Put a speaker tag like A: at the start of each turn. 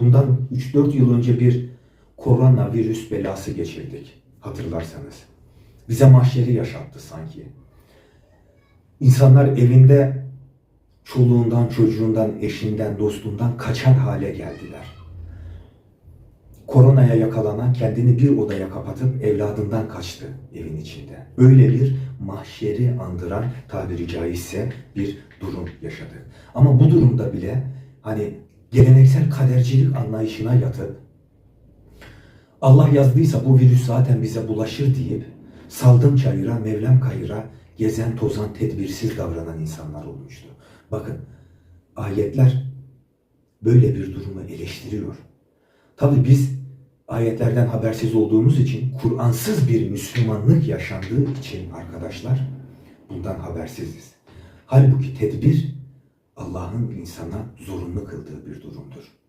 A: Bundan 3-4 yıl önce bir koronavirüs belası geçirdik. Hatırlarsanız. Bize mahşeri yaşattı sanki. İnsanlar evinde çoluğundan, çocuğundan, eşinden, dostundan kaçar hale geldiler. Koronaya yakalanan kendini bir odaya kapatıp evladından kaçtı evin içinde. Öyle bir mahşeri andıran tabiri caizse bir durum yaşadı. Ama bu durumda bile hani geleneksel kadercilik anlayışına yatıp Allah yazdıysa bu virüs zaten bize bulaşır deyip saldım çayıra, mevlem kayıra gezen tozan tedbirsiz davranan insanlar olmuştu. Bakın ayetler böyle bir durumu eleştiriyor. Tabi biz ayetlerden habersiz olduğumuz için Kur'ansız bir Müslümanlık yaşandığı için arkadaşlar bundan habersiziz. Halbuki tedbir Allah'ın insana zorunlu kıldığı bir durumdur.